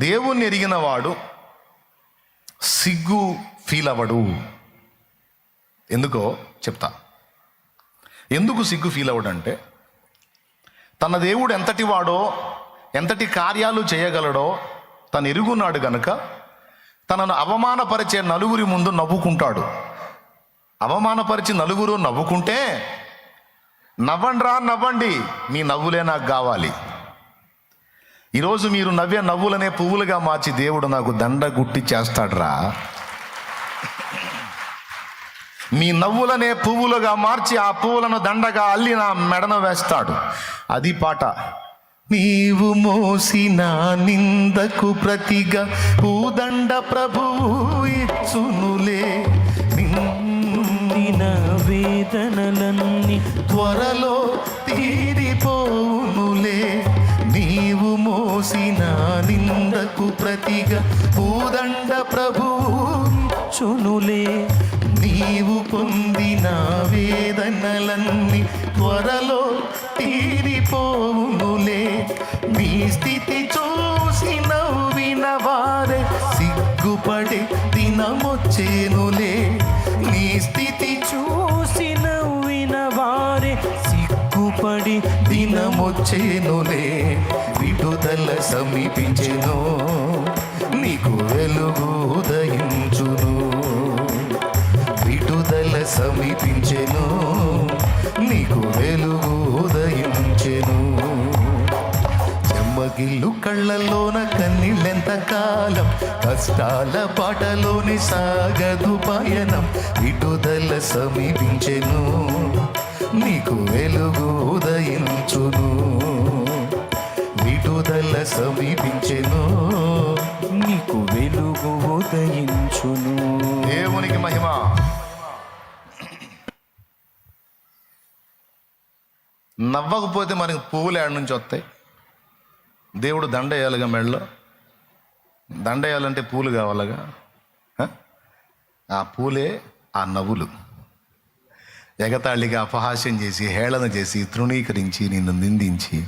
దేవుణ్ణి ఎరిగిన వాడు సిగ్గు ఫీల్ అవ్వడు. ఎందుకో చెప్తా. ఎందుకు సిగ్గు ఫీల్ అవ్వడంటే తన దేవుడు ఎంతటి వాడో ఎంతటి కార్యాలు చేయగలడో తను ఎరుగున్నాడు గనుక తనను అవమానపరిచే నలుగురి ముందు నవ్వుకుంటాడు. అవమానపరిచి నలుగురు నవ్వుకుంటే నవ్వండ్రా నవ్వండి మీ నవ్వులే నాకు కావాలి. ఈరోజు మీరు నవ్వే నవ్వులనే పువ్వులుగా మార్చి దేవుడు నాకు దండ గుట్టి చేస్తాడ్రా. మీ నవ్వులనే పువ్వులుగా మార్చి ఆ పువ్వులను దండగా అల్లి నా మెడన వేస్తాడు. అది పాట. నీవు మోసిన నిందకు ప్రతిగా పూదండ ప్రభువు ఇచ్చునులే. నిన్న వేదనలన్నీ త్వరలో తీరిపోవునులే నీవు మోసిన నిందకు ప్రతిగా భూదండ ప్రభువు చునులే నీవు పొందిన వేదనలన్నీ త్వరలో తీరిపోవునులే. నీ స్థితి చూసి నవ్విన వారే సిగ్గుపడే దినమొచ్చేనులే. నీ స్థితి చూసిన చూసి పడి దినమొచ్చేనులే విడుదల సమీపించెను. నీకు వెలుగు ఉదయించును. విడుదల సమీపించెను. నీకు వెలుగు ఉదయించెను. చెమ్మగిల్లు కళ్ళలోన కన్నీళ్ళెంత కాలం కష్టాల పాటలోని సాగదు పయనం. విడుదల సమీపించెను. నీకు వెలుగు ఉదయించును. విడుదల సమీపించెను. నీకు వెలుగు ఉదయించును. దేవునికి మహిమ. నవ్వకపోతే మనకి పువ్వులు ఏడ నుంచి వస్తాయి? దేవుడు దండేయాలిగా మెడలో? దండేయాలంటే పూలు కావాలగా? ఆ పూలే ఆ నవ్వులు. ఎగతాళిగా అపహాస్యం చేసి హేళన చేసి తృణీకరించి నిన్ను నిందించి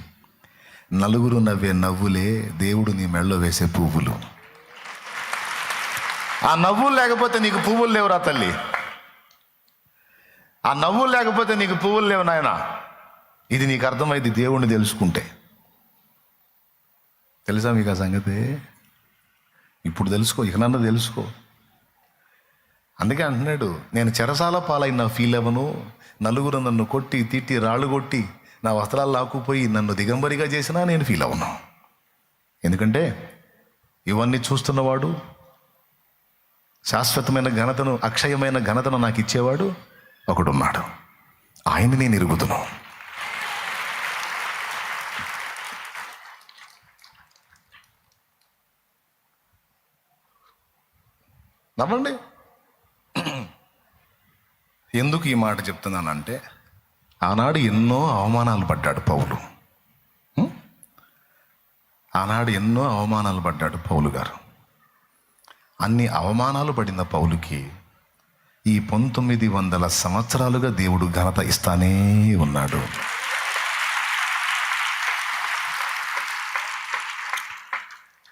నలుగురు నవ్వే నవ్వులే దేవుడు నీ మెడలో వేసే పువ్వులు. ఆ నవ్వులు లేకపోతే నీకు పువ్వులు లేవురా తల్లి? ఆ నవ్వులు లేకపోతే నీకు పువ్వులు లేవు నాయన. ఇది నీకు అర్థమైంది దేవుణ్ణి తెలుసుకుంటే. తెలుసా మీకు ఆ సంగతి? ఇప్పుడు తెలుసుకో ఇకనన్నా తెలుసుకో. అందుకే అంటున్నాడు నేను చెరసాల పాలైన ఫీల్ అవ్వను నలుగురు నన్ను కొట్టి తిట్టి రాళ్ళు కొట్టి నా వస్త్రాలు లాక్కుపోయి నన్ను దిగంబరిగా చేసినా నేను ఫీల్ అవ్వను ఎందుకంటే ఇవన్నీ చూస్తున్నవాడు శాశ్వతమైన ఘనతను అక్షయమైన ఘనతను నాకు ఇచ్చేవాడు ఒకడున్నాడు. ఆయన్ని నేను ఇరుగుతున్నాను నవ్వండి. ఎందుకు ఈ మాట చెప్తున్నానంటే ఆనాడు ఎన్నో అవమానాలు పడ్డాడు పౌలు. ఆనాడు ఎన్నో అవమానాలు పడ్డాడు పౌలు గారు. అన్ని అవమానాలు పడిన పౌలుకి ఈ పంతొమ్మిది వందల సంవత్సరాలుగా దేవుడు ఘనత ఇస్తానే ఉన్నాడు.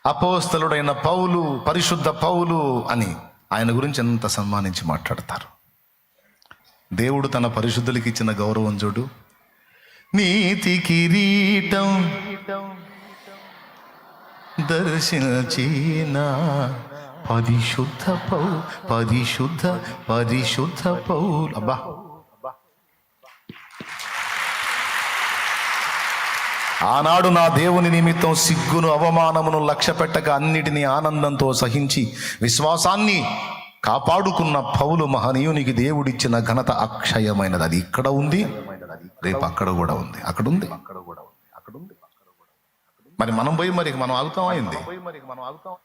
అపోస్తలుడైన పౌలు పరిశుద్ధ పౌలు అని ఆయన గురించి ఎంత సన్మానించి మాట్లాడతారు? దేవుడు తన పరిశుద్ధులకి ఇచ్చిన గౌరవం చూడు. నీతి కిరీటం దర్శించిన పరిశుద్ధ పౌ పరిశుద్ధ పరిశుద్ధ పౌల్. అబ్బా. ఆనాడు నా దేవుని నిమిత్తం సిగ్గును అవమానమును లక్ష్య పెట్టక అన్నిటినీ ఆనందంతో సహించి విశ్వాసాన్ని కాపాడుకున్న పౌలు మహనీయునికి దేవుడిచ్చిన ఘనత అక్షయమైనది. అది ఇక్కడ ఉంది రేపు అక్కడ కూడా ఉంది. అక్కడ ఉంది. మరి మనం పోయి మరి మనం ఆగుతాం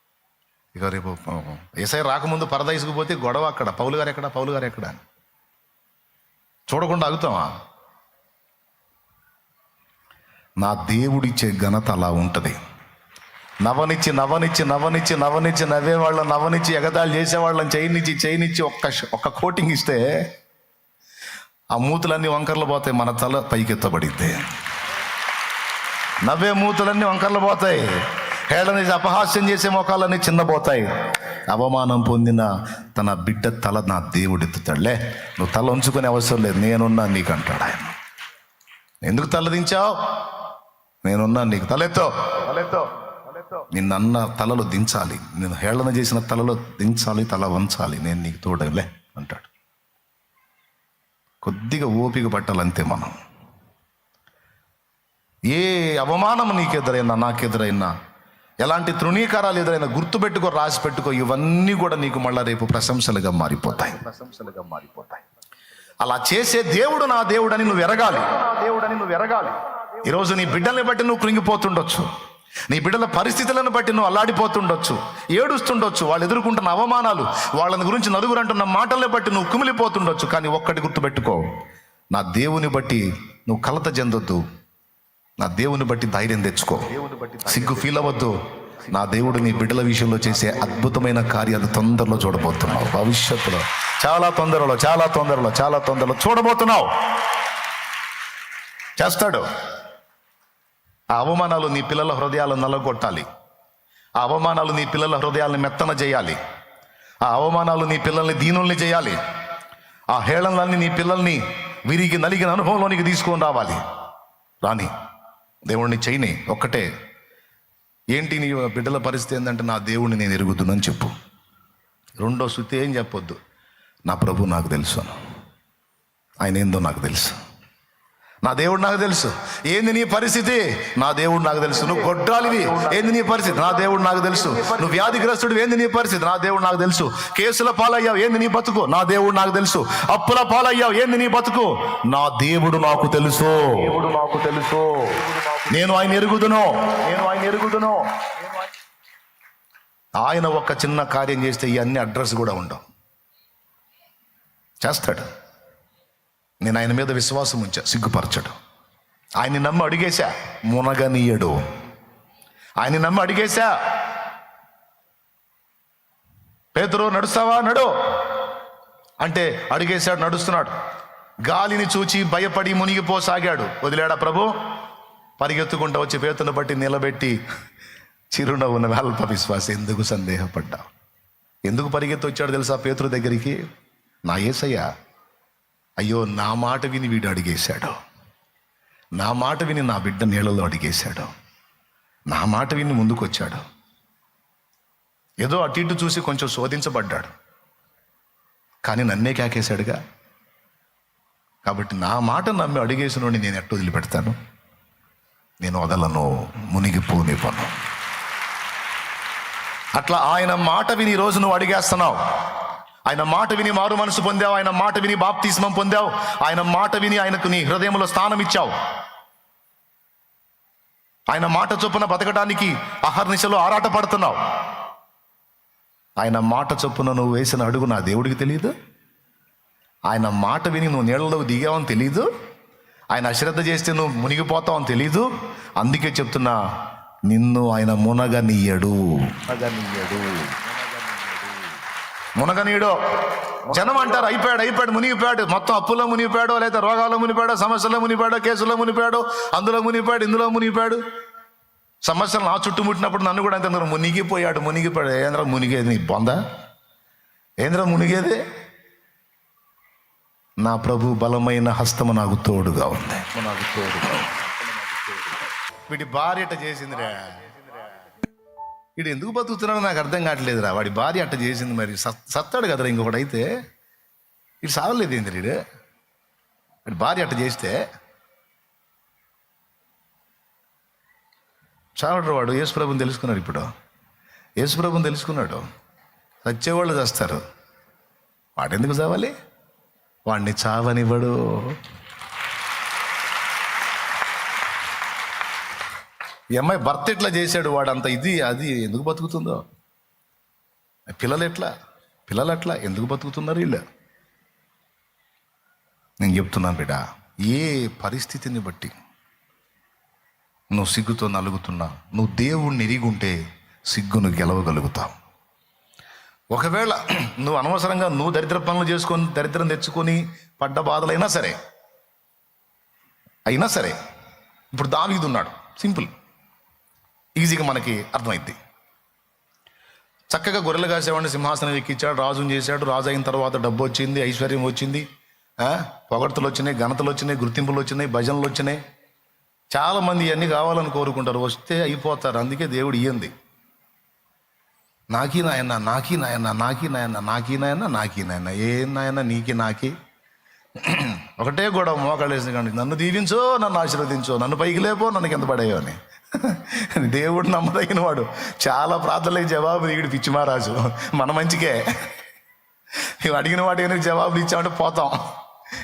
ఇక రేపు ఏసై రాకముందు పరదైసుకు పోతే గొడవ అక్కడ. పౌలు గారు ఎక్కడ? పౌలు గారు ఎక్కడ? చూడకుండా ఆగుతామా నా దేవుడిచ్చే ఘనత అలా ఉంటుంది. నవనిచ్చి నవనిచ్చి నవనిచ్చి నవనిచ్చి నవ్వేవాళ్ళని నవనిచ్చి ఎగతాళి చేసేవాళ్ళని చేయనిచ్చి చేయనిచ్చి ఒక్క ఒక్క కోటింగ్ ఇస్తే ఆ మూతలన్నీ వంకర్లు పోతాయి మన తల పైకెత్తబడితే నవ్వే మూతలన్నీ వంకర్లు పోతాయి. హేళన అపహాస్యం చేసే మొఖాలన్నీ చిన్నపోతాయి అవమానం పొందిన తన బిడ్డ తల నా దేవుడు ఎత్తుతాడులే నువ్వు తల ఉంచుకునే అవసరం లేదు నేనున్నా నీకంటాడు ఆయన. ఎందుకు తల దించావు? నేనున్నా నీకు తలెత్తో. తలెత్తో. నిన్నన్న తలలో దించాలి. నేను హేళన చేసిన తలలో దించాలి తల వంచాలి. నేను నీకు తోడలే అంటాడు. కొద్దిగా ఓపిక పట్టాలంతే మనం. ఏ అవమానం నీకు ఎదురైనా నాకు ఎదురైనా ఎలాంటి తృణీకారాలు ఎదురైనా గుర్తుపెట్టుకో రాసి పెట్టుకో ఇవన్నీ కూడా నీకు మళ్ళా రేపు ప్రశంసలుగా మారిపోతాయి. ప్రశంసలుగా మారిపోతాయి. అలా చేసే దేవుడు నా దేవుడని నువ్వు ఎరగాలి. దేవుడని నువ్వు ఎరగాలి. ఈరోజు నీ బిడ్డల్ని బట్టి నువ్వు కృంగిపోతుండొచ్చు. నీ బిడ్డల పరిస్థితులను బట్టి నువ్వు అల్లాడిపోతుండొచ్చు ఏడుస్తుండొచ్చు వాళ్ళు ఎదుర్కొంటున్న అవమానాలు వాళ్ళని గురించి నలుగురు అంటున్న మాటల్ని బట్టి నువ్వు కుమిలిపోతుండొచ్చు కానీ ఒక్కటి గుర్తుపెట్టుకో. నా దేవుని బట్టి నువ్వు కలత చెందొద్దు. నా దేవుని బట్టి ధైర్యం తెచ్చుకో. సిగ్గు ఫీల్ అవ్వద్దు. నా దేవుడు నీ బిడ్డల విషయంలో చేసే అద్భుతమైన కార్యాలు తొందరలో చూడబోతున్నావు. భవిష్యత్తులో చాలా తొందరలో చాలా తొందరలో చాలా తొందరలో చూడబోతున్నావు. చేస్తాడు. ఆ అవమానాలు నీ పిల్లల హృదయాలను నలగొట్టాలి. ఆ అవమానాలు నీ పిల్లల హృదయాలను మెత్తన చేయాలి. ఆ అవమానాలు నీ పిల్లల్ని దీనుల్ని చేయాలి. ఆ హేళనలన్నీ నీ పిల్లల్ని విరిగి నలిగిన అనుభవంలోనికి తీసుకొని రావాలి. రాని దేవుణ్ణి చేయని ఒక్కటే. ఏంటి నీ బిడ్డల పరిస్థితి ఏంటంటే నా దేవుణ్ణి నేను ఎరుగుతున్నాను చెప్పు. రెండో శృతి ఏం చెప్పొద్దు. నా ప్రభు నాకు తెలుసు ఆయన ఏందో నాకు తెలుసు. నా దేవుడు నాకు తెలుసు. ఏంది నీ పరిస్థితి? నా దేవుడు నాకు తెలుసు. నువ్వు గొడ్రాలివి. ఏంది నీ పరిస్థితి? నా దేవుడు నాకు తెలుసు. నువ్వు వ్యాధిగ్రస్తుడు ఏంది నీ పరిస్థితి? నా దేవుడు నాకు తెలుసు. కేసుల పాలయ్యావు. ఏంది నీ బతుకు? నా దేవుడు నాకు తెలుసు. అప్పుల పాలయ్యావు. ఏంది నీ బతుకు? నా దేవుడు నాకు తెలుసు. దేవుడు నాకు తెలుసు. నేను ఆయన ఎరుగుదును. నేను ఆయన ఎరుగుదును. ఆయన ఒక చిన్న కార్యం చేస్తే ఇవన్నీ అడ్రస్ కూడా ఉండవు. చేస్తాడు. నేను ఆయన మీద విశ్వాసం ఉంచా సిగ్గుపరచడు. ఆయన్ని నమ్మి అడిగేశా మునగనీయడు. ఆయన్ని నమ్మి అడిగేశా పేతురు నడుస్తావా? నడు. అంటే అడిగేశాడు నడుస్తున్నాడు. గాలిని చూచి భయపడి మునిగిపోసాగాడు. వదిలేడా ప్రభు? పరిగెత్తుకుంటూ వచ్చి పేతును బట్టి నిలబెట్టి చిరునవ్వున అల్ప విశ్వాసం ఎందుకు సందేహపడ్డావు? ఎందుకు పరిగెత్తి వచ్చాడు తెలుసా పేతురు దగ్గరికి? నా ఏసయ్యా అయ్యో నా మాట విని వీడు అడిగేశాడు. నా మాట విని నా బిడ్డ నీళ్ళలో అడిగేశాడు. నా మాట విని ముందుకొచ్చాడు. ఏదో అటు ఇటు చూసి కొంచెం శోధించబడ్డాడు. కానీ నన్నే కాకేశాడుగా? కాబట్టి నా మాట నమ్మి అడిగేసినోడిని నేను ఎట్టు వదిలిపెడతాను? నేను వదలను మునిగిపోనివ్వను అట్లా ఆయన మాట విని ఈ రోజు నువ్వు అడిగేస్తున్నావు. ఆయన మాట విని మారు మనసు పొందావు. ఆయన మాట విని బాప్తిస్మం పొందావు. ఆయన మాట విని ఆయనకు నీ హృదయంలో స్థానం ఇచ్చావు. ఆయన మాట చొప్పున బతకడానికి అహర్నిశలో ఆరాట పడుతున్నావు ఆయన మాట చొప్పున నువ్వు వేసిన అడుగు నా దేవుడికి తెలియదు ఆయన మాట విని నువ్వు నీళ్ళలోకి దిగావని తెలీదు. ఆయన అశ్రద్ధ చేస్తే నువ్వు మునిగిపోతావు అని తెలీదు. అందుకే చెప్తున్నా నిన్ను ఆయన మునగనీయడు. మునగనీయడు. మునగనీయడు జనం అంటారు అయిపోయాడు అయిపోయాడు మునిగిపోయాడు. మొత్తం అప్పులో మునిగిపోయాడు లేదా రోగాల్లో మునిగిపోయాడు సమస్యల్లో మునిగిపోయాడు కేసులో మునిగిపోయాడు అందులో మునిగిపోయాడు ఇందులో మునిగిపోయాడు. సమస్యలు నా చుట్టుముట్టినప్పుడు నన్ను కూడా అంత మునిగిపోయాడు మునిగిపోయాడు. ఏంద్ర మునిగేది నీ బొంద? ఏంద్ర మునిగేది? నా ప్రభు బలమైన హస్తము నాకు తోడుగా ఉంది. నాకు తోడుగా. వీడి భార్య అట్ట చేసిందిరా. వీడు ఎందుకు బతుకుతున్నాడో నాకు అర్థం కావట్లేదురా. వాడి భార్య అట్ట చేసింది మరి. సత్- సత్తాడు కదరా ఇంకొకటి అయితే వీడు సావలేదు ఏంది వీడు వాడి భార్య అట్ట చేస్తే. చావడరు వాడు? యేసుప్రభుని తెలుసుకున్నాడు ఇప్పుడు. యేసుప్రభుని తెలుసుకున్నాడు. చచ్చేవాళ్ళు చేస్తారు. వాడెందుకు చావాలి? వాడిని చావనివ్వడు. ఈ అమ్మాయి భర్త ఎట్లా చేశాడు వాడు అంత ఇది అది ఎందుకు బతుకుతుందో? పిల్లలు ఎట్లా? పిల్లలు ఎట్లా ఎందుకు బతుకుతున్నారు వీళ్ళు? నేను చెప్తున్నాను బిడ్డ ఏ పరిస్థితిని బట్టి నువ్వు సిగ్గుతో నలుగుతున్నా నువ్వు దేవుణ్ణి ఎరిగి ఉంటే సిగ్గును గెలవగలుగుతావు. ఒకవేళ నువ్వు అనవసరంగా నువ్వు దరిద్ర పనులు చేసుకొని దరిద్రం తెచ్చుకొని పడ్డ బాధలైనా సరే అయినా సరే ఇప్పుడు దావీదు ఉన్నాడు సింపుల్. ఈజీగా మనకి అర్థమైద్ది. చక్కగా గొర్రెలు కాసేవాడిని సింహాసనం ఎక్కించాడు రాజుని చేశాడు రాజు అయిన తర్వాత డబ్బు వచ్చింది ఐశ్వర్యం వచ్చింది పొగడ్తలు వచ్చినాయి ఘనతలు వచ్చినాయి గుర్తింపులు వచ్చినాయి భజనలు వచ్చినాయి. చాలామంది ఇవన్నీ కావాలని కోరుకుంటారు వస్తే అయిపోతారు అందుకే దేవుడు ఇయ్యంది. నాకీ నాయన నాకీ నాయన నాకీ నాయన నాకీ నాయన నాకీ నాయన ఏం నాయన నీకి నాకి. ఒకటే గొడవ మోకాళ్ళేసిన కానీ నన్ను దీవించో నన్ను ఆశీర్వదించో నన్ను పైకి లేపో నన్ను కింద పడేయో అని. దేవుడు నమ్మదగిన వాడు. చాలా ప్రార్థనలకు జవాబు దిగుడు పిచ్చి మహారాజు. మన మంచికే. ఇవి అడిగిన వాటి కనుక జవాబులు ఇచ్చామంటే పోతాం.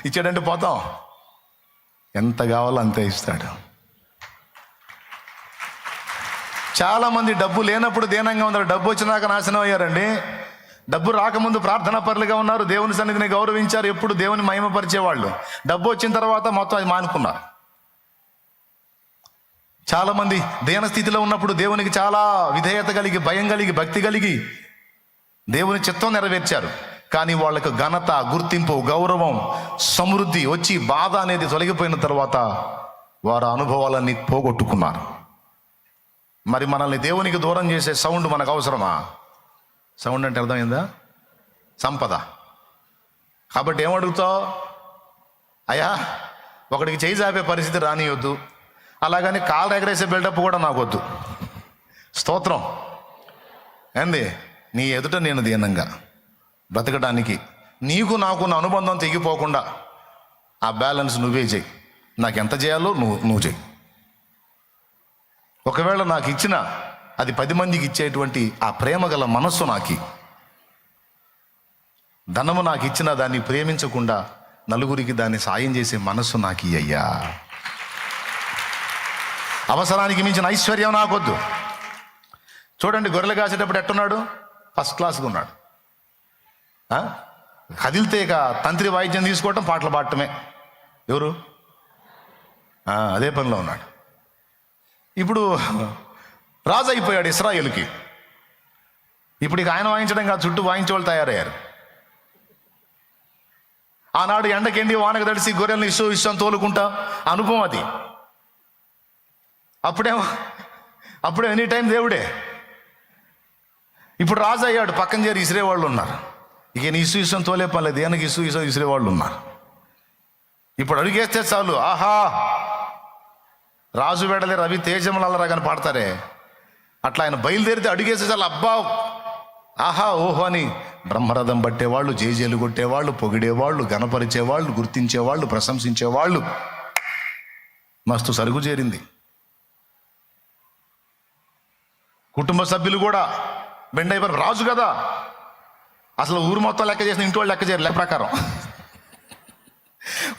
ఇచ్చాడంటే పోతాం. ఎంత కావాలో అంతే ఇస్తాడు. చాలామంది డబ్బు లేనప్పుడు దీనంగా ఉన్నారు. డబ్బు వచ్చినాక నాశనం అయ్యారండి. డబ్బు రాకముందు ప్రార్థన పరులుగా ఉన్నారు. దేవుని సన్నిధిని గౌరవించారు. ఎప్పుడు దేవుని మహిమపరిచేవాళ్ళు. డబ్బు వచ్చిన తర్వాత మొత్తం అది మానుకున్నారు. చాలామంది దేన స్థితిలో ఉన్నప్పుడు దేవునికి చాలా విధేయత కలిగి భయం కలిగి భక్తి కలిగి దేవుని చిత్తం నెరవేర్చారు. కానీ వాళ్ళకు ఘనత గుర్తింపు గౌరవం సమృద్ధి వచ్చి బాధ అనేది తొలగిపోయిన తర్వాత వారి అనుభవాలన్నీ పోగొట్టుకున్నారు. మరి మనల్ని దేవునికి దూరం చేసే సౌండ్ మనకు అవసరమా? సౌండ్ అంటే అర్థమైందా? సంపద. కాబట్టి ఏమడుగుతావు? అయ్యా ఒకడికి చేయి జాపే పరిస్థితి రానియొద్దు. అలాగని కాళ్ళు ఎగరేసే బిల్డప్ కూడా నాకు వద్దు స్తోత్రం. ఏంది? నీ ఎదుట నేను దీనంగా. బ్రతకడానికి. నీకు నాకు నా అనుబంధం తెగిపోకుండా. ఆ బ్యాలెన్స్ నువ్వే చేయి. నాకు ఎంత చేయాలో నువ్వు నువ్వు చేయి. ఒకవేళ నాకు ఇచ్చిన అది పది మందికి ఇచ్చేటువంటి ఆ ప్రేమ గల మనస్సు నాకి. ధనము నాకు ఇచ్చిన దాన్ని ప్రేమించకుండా నలుగురికి దాన్ని సాయం చేసే మనస్సు నాకు అయ్యా. అవసరానికి మించిన ఐశ్వర్యం నాకొద్దు. చూడండి గొర్రెలు కాసేటప్పుడు ఎట్టున్నాడు? ఫస్ట్ క్లాస్గా ఉన్నాడు. కదిలితే ఇక తంత్రి వాయిద్యం తీసుకోవటం పాటలు పాడటమే. ఎవరు? అదే పనిలో ఉన్నాడు. ఇప్పుడు రాజు అయిపోయాడు ఇస్రాయేల్కి. ఇప్పుడు ఇక ఆయన వాయించడం కాదు చుట్టూ వాయించే వాళ్ళు తయారయ్యారు. ఆనాడు ఎండకెండి వానకు తడిసి గొర్రెలను ఇష్టం ఇష్టం తోలుకుంటా? అనుభవం అది. అప్పుడేమో అప్పుడే ఎనీ టైం దేవుడే. ఇప్పుడు రాజు అయ్యాడు పక్కన చేరి ఇసిరే వాళ్ళు ఉన్నారు. ఇక నీ ఇసు ఇష్టం తోలే పర్లేదు ఈయనకి ఇసు ఇసు ఇసిరే వాళ్ళు ఉన్నారు. ఇప్పుడు అడిగేస్తే చాలు ఆహా! రాజు వెడలే రవి తేజములరా కానీ పాడతారే. అట్లా ఆయన బయలుదేరితే అడిగేస్తే చాలు అబ్బా! ఆహా ఓహో అని బ్రహ్మరథం పట్టేవాళ్ళు జేజేలు కొట్టేవాళ్ళు పొగిడేవాళ్ళు గనపరిచేవాళ్ళు గుర్తించేవాళ్ళు ప్రశంసించేవాళ్ళు. మస్తు సరుగు చేరింది. కుటుంబ సభ్యులు కూడా బెండ్ రాజు కదా. అసలు ఊరు మొత్తం లెక్క చేసిన ఇంటి వాళ్ళు లెక్క చేయరు లెక్క ప్రకారం.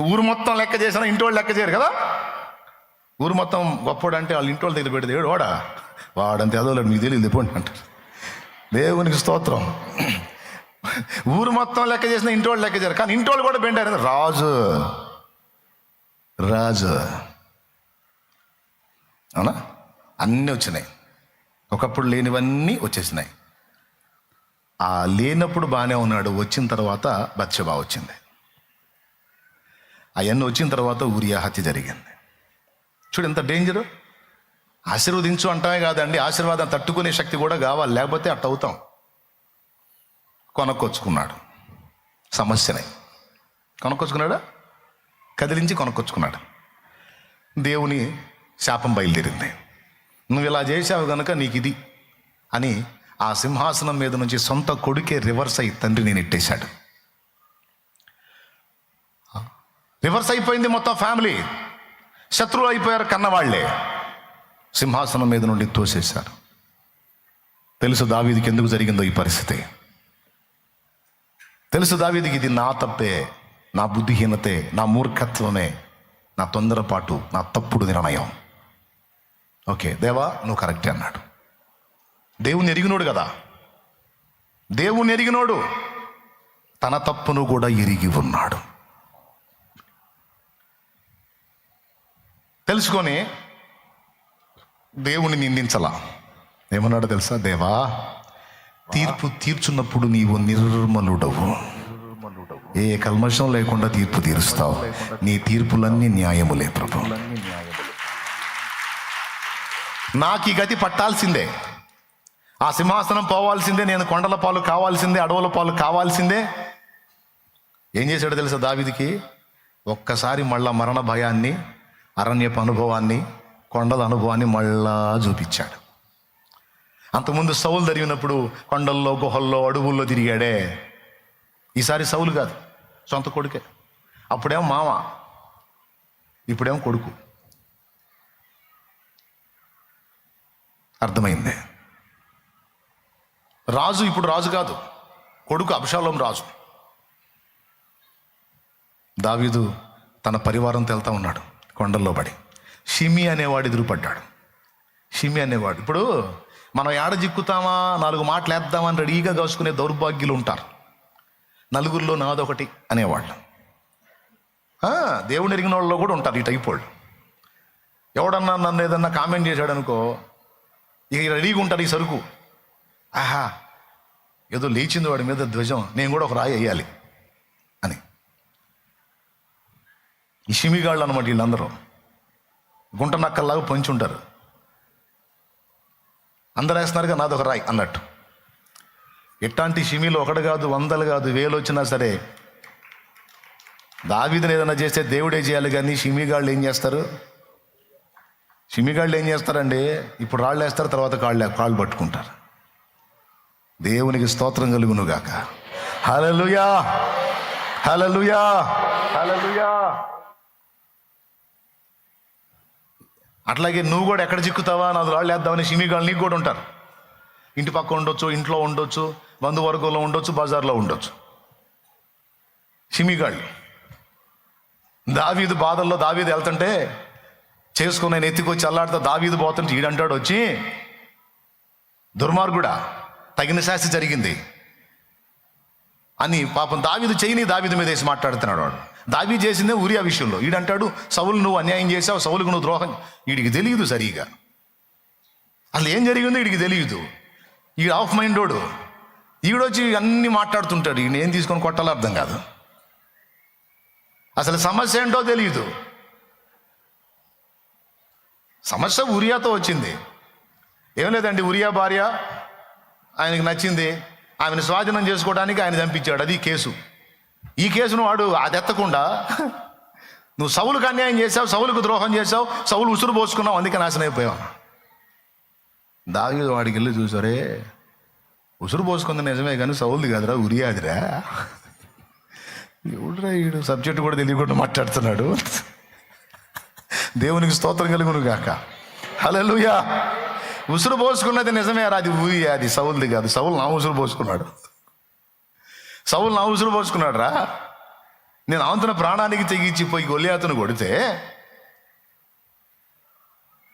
ఊరు మొత్తం లెక్క చేసిన ఇంటి వాళ్ళు లెక్క చేయరు కదా. ఊరు మొత్తం గొప్పోడు అంటే వాళ్ళ ఇంటి వాళ్ళ దగ్గర పెడితే ఏడు వాడా? వాడంత అదో మీకు తెలియదు ఎప్పుడు అంటారు దేవునికి స్తోత్రం. ఊరు మొత్తం లెక్క చేసిన ఇంటి వాళ్ళు లెక్క చేయరు కానీ ఇంటి వాళ్ళు కూడా బెండారు రాజు. రాజు. అవునా? అన్నీ వచ్చినాయి. ఒకప్పుడు లేనివన్నీ వచ్చేసినాయి. ఆ లేనప్పుడు బాగానే ఉన్నాడు వచ్చిన తర్వాత బత్సబా వచ్చింది. అవన్నీ వచ్చిన తర్వాత ఊరియా హత్య జరిగింది. చూడు ఎంత డేంజరు. ఆశీర్వదించు అంటామే కాదండి ఆశీర్వాదం తట్టుకునే శక్తి కూడా కావాలి లేకపోతే అట్ట అవుతాం. కొనక్కొచ్చుకున్నాడు. సమస్యనే. కొనక్కొచ్చుకున్నాడా? కదిలించి కొనక్కొచ్చుకున్నాడు. దేవుని శాపం బయలుదేరింది. నువ్వు ఇలా చేశావు గనుక నీకు ఇది అని ఆ సింహాసనం మీద నుంచి సొంత కొడుకే రివర్స్ అయి తండ్రిని నెట్టేశాడు. రివర్స్ అయిపోయింది మొత్తం ఫ్యామిలీ. శత్రువులు అయిపోయారు కన్నవాళ్ళే. సింహాసనం మీద నుండి తోసేశారు. తెలుసు దావీదికి ఎందుకు జరిగిందో ఈ పరిస్థితి. తెలుసు దావీదికి ఇది నా తప్పే నా బుద్ధిహీనతే నా మూర్ఖత్వమే నా తొందరపాటు నా తప్పుడు నిర్ణయం. ఓకే దేవా నువ్వు కరెక్టే అన్నాడు. దేవుని ఎరిగినోడు కదా. దేవుని ఎరిగినోడు. తన తప్పును కూడా ఎరిగి ఉన్నాడు. తెలుసుకొని దేవుని నిందించలా. ఏమన్నాడు తెలుసా? దేవా తీర్పు తీర్చున్నప్పుడు నీవు నిర్మలుడవు. ఏ కల్మషం లేకుండా తీర్పు తీరుస్తావు. నీ తీర్పులన్నీ న్యాయములే ప్రభు. నాకు ఈ గతి పట్టాల్సిందే. ఆ సింహాసనం పోవాల్సిందే నేను కొండల పాలు కావాల్సిందే అడవుల పాలు కావాల్సిందే. ఏం చేశాడో తెలుసా దావిదికి? ఒక్కసారి మళ్ళా మరణ భయాన్ని అరణ్యపు అనుభవాన్ని కొండల అనుభవాన్ని మళ్ళా చూపించాడు. అంతకుముందు సౌలు జరిగినప్పుడు కొండల్లో గుహల్లో అడవుల్లో తిరిగాడే. ఈసారి సౌలు కాదు సొంత కొడుకే. అప్పుడేమో మామ ఇప్పుడేమో కొడుకు. అర్థమైంది. రాజు ఇప్పుడు రాజు కాదు. కొడుకు అభిషాలం రాజు. దావీదు తన పరివారంతో వెళ్తా ఉన్నాడు. కొండల్లో పడి. షిమి అనేవాడు ఎదురుపడ్డాడు. షిమి అనేవాడు. ఇప్పుడు మనం ఏడ జిక్కుతామా? నాలుగు మాటలు వేద్దామని రెడీగా కాసుకునే దౌర్భాగ్యులు ఉంటారు. నలుగురిలో నాదొకటి అనేవాళ్ళు. ఆ, దేవుని ఎరిగిన వాళ్ళు కూడా ఉంటారు ఈ టైప్ వాళ్ళు ఎవడన్నా నన్ను ఏదన్నా కామెంట్ చేశాడనుకో ఇక రెడీగా ఉంటారు ఈ సరుకు. ఆహా ఏదో లేచింది వాడి మీద ధ్వజం నేను కూడా ఒక రాయి వేయాలి అని. ఈ షిమిగాళ్ళు అనమాట వీళ్ళందరూ. గుంట నక్కల్లాగా పొంచి ఉంటారు. అందరు వేస్తున్నారుగా నాదొక రాయి అన్నట్టు. ఎట్లాంటి షిమీలు ఒకటి కాదు వందలు కాదు వేలు వచ్చినా సరే దావీదుని ఏదైనా చేస్తే దేవుడే చేయాలి కానీ షిమీగాళ్ళు ఏం చేస్తారు? చిమ్మిగాళ్ళు ఏం చేస్తారండి? ఇప్పుడు రాళ్ళు వేస్తారు తర్వాత కాళ్ళు కాళ్ళు పట్టుకుంటారు. దేవునికి స్తోత్రం కలుగునుగాక. హలలుయా హలలుయా హలలుయా అట్లాగే నువ్వు కూడా ఎక్కడ చిక్కుతావా? నాది రాళ్ళు వేద్దామని షిమిగాళ్ళు నీకు కూడా ఉంటారు. ఇంటి పక్క ఉండొచ్చు ఇంట్లో ఉండొచ్చు బంధువర్గంలో ఉండొచ్చు బజార్లో ఉండొచ్చు. షిమిగాళ్ళు దావీదు బాధల్లో దావీదు వెళ్తుంటే చేసుకుని నేను ఎత్తుకొచ్చి అల్లాడితే దావీదు పోతుంటే ఈడంటాడు వచ్చి దుర్మార్గుడా తగిన శాస్తి జరిగింది. అని పాపం దావీదు చేయని దావీదు మీద వేసి మాట్లాడుతున్నాడు వాడు. దావీ చేసిందే ఉరియా విషయంలో. ఈడంటాడు సవులు నువ్వు అన్యాయం చేసావు సవులకు నువ్వు ద్రోహం వీడికి తెలియదు సరిగా. అసలు ఏం జరిగిందో వీడికి తెలియదు. ఈ ఆఫ్ మైండోడు ఈడొచ్చి అన్ని మాట్లాడుతుంటాడు. ఈయన ఏం తీసుకొని కొట్టాలో అర్థం కాదు. అసలు సమస్య ఏంటో తెలియదు. సమస్య ఉరియాతో వచ్చింది. ఏం లేదండి ఉరియా భార్య ఆయనకి నచ్చింది. ఆమెను స్వాధీనం చేసుకోవడానికి ఆయన చంపించాడు అది కేసు. ఈ కేసును వాడు అది ఎత్తకుండా నువ్వు సవులకు అన్యాయం చేసావు సవులకు ద్రోహం చేసావు సవులు ఉసురు పోసుకున్నావు అందుకే నాశనం అయిపోయావు. దావి వాడికి వెళ్ళి చూసారే ఉసురు పోసుకుంది నిజమే కానీ సౌలుది కాదురా ఉరియాదిరా. ఎవడురా ఈడు? సబ్జెక్ట్ కూడా తెలియకుండా మాట్లాడుతున్నాడు. దేవునికి స్తోత్రం కలుగును గాక హల్లెలూయా. ఉసురు పోసుకున్నది నిజమే రా అది ఊయి అది సౌల్ది కాదు. సౌలు నా ఉసురు పోసుకున్నాడు. సౌలు నా ఉసురు పోసుకున్నాడు రా. నేను అవంతున ప్రాణానికి తెగించి పోయి గొల్లియాతను కొడితే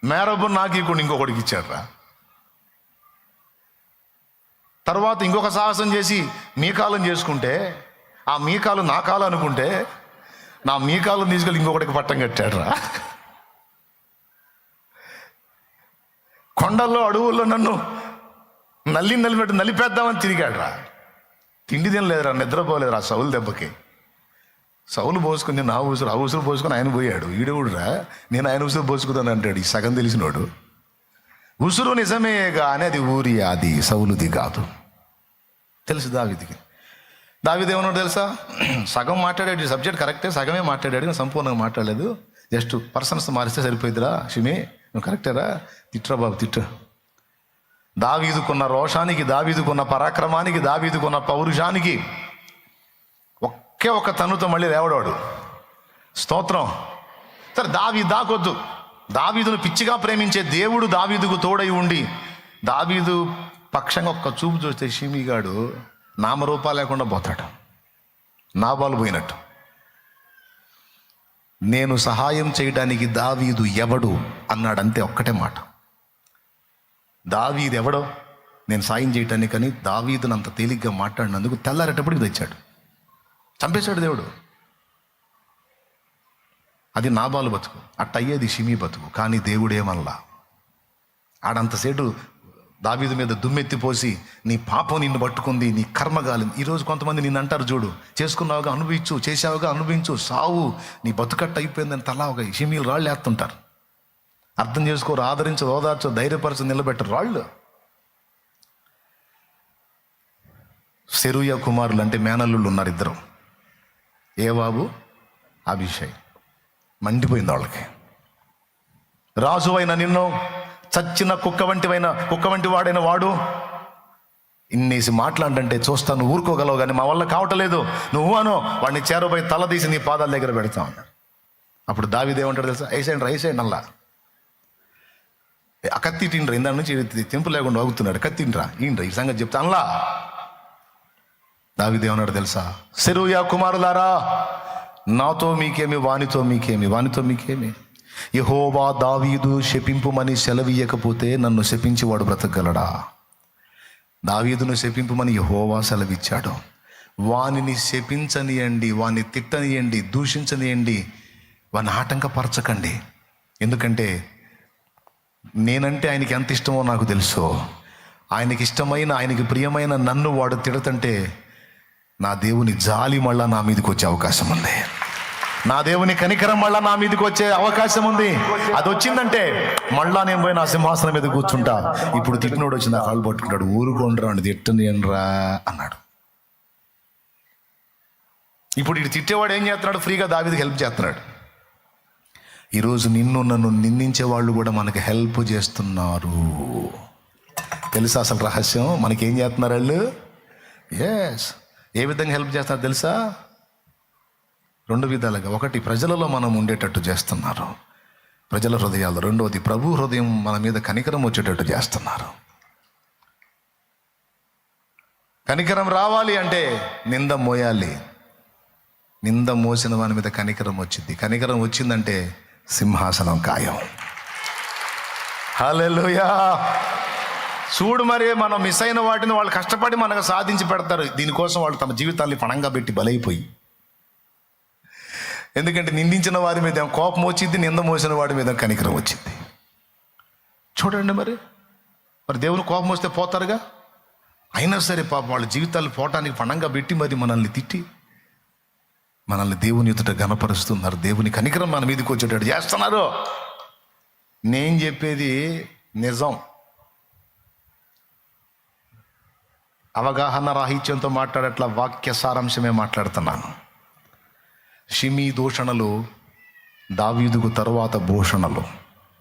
మేరబ్బు నాకు ఇప్పుడు ఇంకొకటికి ఇచ్చాడు రా. తర్వాత ఇంకొక సాహసం చేసి మీకాలం చేసుకుంటే ఆ మీకాలు నా కాలు అనుకుంటే నా మీకాలను తీసుకెళ్ళి ఇంకొకటికి పట్టం కట్టాడు రా. కొండల్లో అడవుల్లో నన్ను నల్లి నలిపెట్టు నలిపేద్దామని తిరిగాడు రా తిండి తినలేదురా నిద్రపోలేదురా సౌలు దెబ్బకి. సౌలు పోసుకుని నా ఉసురు ఆ ఉసురు పోసుకుని ఆయన పోయాడు. ఈడవుడురా నేను ఆయన ఉసురు పోసుకుతాను అంటాడు ఈ సగం తెలిసినోడు. ఉసురు నిజమే కానీ అది ఊరి అది సౌలుది కాదు. తెలుసు దావిదికి. దావిది ఏమన్నాడు తెలుసా? సగం మాట్లాడాడు ఈ సబ్జెక్ట్ కరెక్టే సగమే మాట్లాడాడు సంపూర్ణంగా మాట్లాడలేదు. జస్ట్ పర్సన్స్ మారిస్తే సరిపోయిద్దిరా షిమే. నువ్వు కరెక్టేరా? తిట్రా బాబు తిట్టు. దావీదుకున్న రోషానికి దావీదుకున్న పరాక్రమానికి దావీదుకున్న పౌరుషానికి ఒకే ఒక తనుతో మళ్ళీ లేవడాడు. స్తోత్రం. సరే దావీ దాకొద్దు. దావీదును పిచ్చిగా ప్రేమించే దేవుడు దావీదుకు తోడై ఉండి దావీదు పక్షంగా ఒక్క చూపు చూస్తే షిమిగాడు నామరూపా లేకుండా పోతాడు. నాబాలు పోయినట్టు. నేను సహాయం చేయడానికి దావీదు ఎవడు అన్నాడు అంతే ఒక్కటే మాట. దావీదు ఎవడో నేను సాయం చేయటానికి అని దావీదును అంత తేలిగ్గా మాట్లాడినందుకు తెల్లారేటప్పటికి తెచ్చాడు. చంపేశాడు దేవుడు. అది నాబాలు బతుకు అట్టయ్యేది షిమి బతుకు కానీ దేవుడేమల్లా ఆడంతసేటు దావీదు మీద దుమ్మెత్తిపోసి నీ పాపం నిన్ను పట్టుకుంది నీ కర్మగాలి ఈరోజు కొంతమంది నిన్ను అంటారు చూడు చేసుకున్నావుగా అనుభవించు చేసావుగా అనుభవించు సావు నీ బతుకట్ట అయిపోయిందని తలా ఒక షిమీలు రాళ్ళు వేస్తుంటారు అర్థం చేసుకోరు ఆదరించు ఓదార్చు ధైర్యపరచు నిలబెట్టరు రాళ్ళు. సెరుయ కుమారులు అంటే మేనల్లుళ్ళు ఉన్నారు ఇద్దరు. ఏ బాబు అభిషేక్. మండిపోయింది వాళ్ళకి. రాజు అయిన నిన్ను చచ్చిన కుక్క వంటివైన కుక్క వంటి వాడైన వాడు? ఇన్నేసి మాట్లాడంటే చూస్తాను ఊరుకోగలవు కానీ మా వల్ల కావటలేదు. నువ్వు అను వాడిని చేరబోయి తల తీసి నీ పాదాల దగ్గర పెడతా ఉన్నాడు అప్పుడు దావిదేమంటాడు తెలుసా? ఐసేయండి రైసేయండి అల్లా కత్తి తిండ్రా ఇందా నుంచి తెంపు లేకుండా అవుతున్నాడు. కత్తి తిండ్రా ఈ సంగతి చెప్తా అల్లా దావిదేమన్నాడు తెలుసా? సెరుయా కుమారులారా నాతో మీకేమి వానితో మీకేమి వానితో మీకేమి? యహోవా దావీదు శపింపుమని సెలవీయకపోతే నన్ను శపించి వాడు బ్రతకగలడా? దావీదును శపింపుమని యహోవా సెలవిచ్చాడు. వానిని శపించనియండి వాని తిట్టనియండి దూషించనియండి వాని ఆటంకపరచకండి. ఎందుకంటే నేనంటే ఆయనకి ఎంత ఇష్టమో నాకు తెలుసు. ఆయనకి ఇష్టమైన ఆయనకి ప్రియమైన నన్ను వాడు తిడతంటే నా దేవుని జాలి మళ్ళా నా మీదకి వచ్చే అవకాశం ఉంది. నా దేవుని కనికరం మళ్ళా నా మీదకి వచ్చే అవకాశం ఉంది. అది వచ్చిందంటే మళ్ళా నేను పోయి నా సింహాసనం మీద కూర్చుంటా. ఇప్పుడు తిట్టినోడు వచ్చింది ఆ కాళ్ళు పట్టుకుంటాడు. ఊరుకోండ్రా అని తిట్టని అనరా అన్నాడు. ఇప్పుడు ఇటు తిట్టేవాడు ఏం చేస్తున్నాడు? ఫ్రీగా దావిదికి హెల్ప్ చేస్తున్నాడు. ఈరోజు నిన్ను నన్ను నిందించే వాళ్ళు కూడా మనకు హెల్ప్ చేస్తున్నారు. తెలుసా అసలు రహస్యం? మనకేం చేస్తున్నారు వాళ్ళు? ఎస్ ఏ విధంగా హెల్ప్ చేస్తున్నారు తెలుసా? రెండు విధాలుగా. ఒకటి ప్రజలలో మనం ఉండేటట్టు చేస్తున్నారు. ప్రజల హృదయాలు రెండవది ప్రభు హృదయం మన మీద కనికరం వచ్చేటట్టు చేస్తున్నారు. కనికరం రావాలి అంటే నింద మోయాలి. నింద మోసిన వాని మీద కనికరం వచ్చింది. కనికరం వచ్చిందంటే సింహాసనం ఖాయం. హలోయా చూడు మరి మనం మిస్ అయిన వాటిని వాళ్ళు కష్టపడి మనకు సాధించి పెడతారు. దీనికోసం వాళ్ళు తమ జీవితాన్ని పణంగా పెట్టి బలైపోయి. ఎందుకంటే నిందించిన వారి మీద కోపం వచ్చింది నింద మోసిన వాడి మీద కనికరం వచ్చింది. చూడండి మరి. మరి దేవుని కోపం వస్తే పోతారుగా? అయినా సరే పాప వాళ్ళ జీవితాలు పోవటానికి పణంగా పెట్టి మరి మనల్ని తిట్టి మనల్ని దేవుని ఎదుట గనపరుస్తున్నారు దేవుని కనికరం మన మీదకి వచ్చేటట్టు చేస్తున్నారు. నేను చెప్పేది నిజం. అవగాహన రాహిత్యంతో మాట్లాడట్ల వాక్య సారాంశమే మాట్లాడుతున్నాను. షిమి దూషణలు దావీదుకు తరువాత భూషణలు.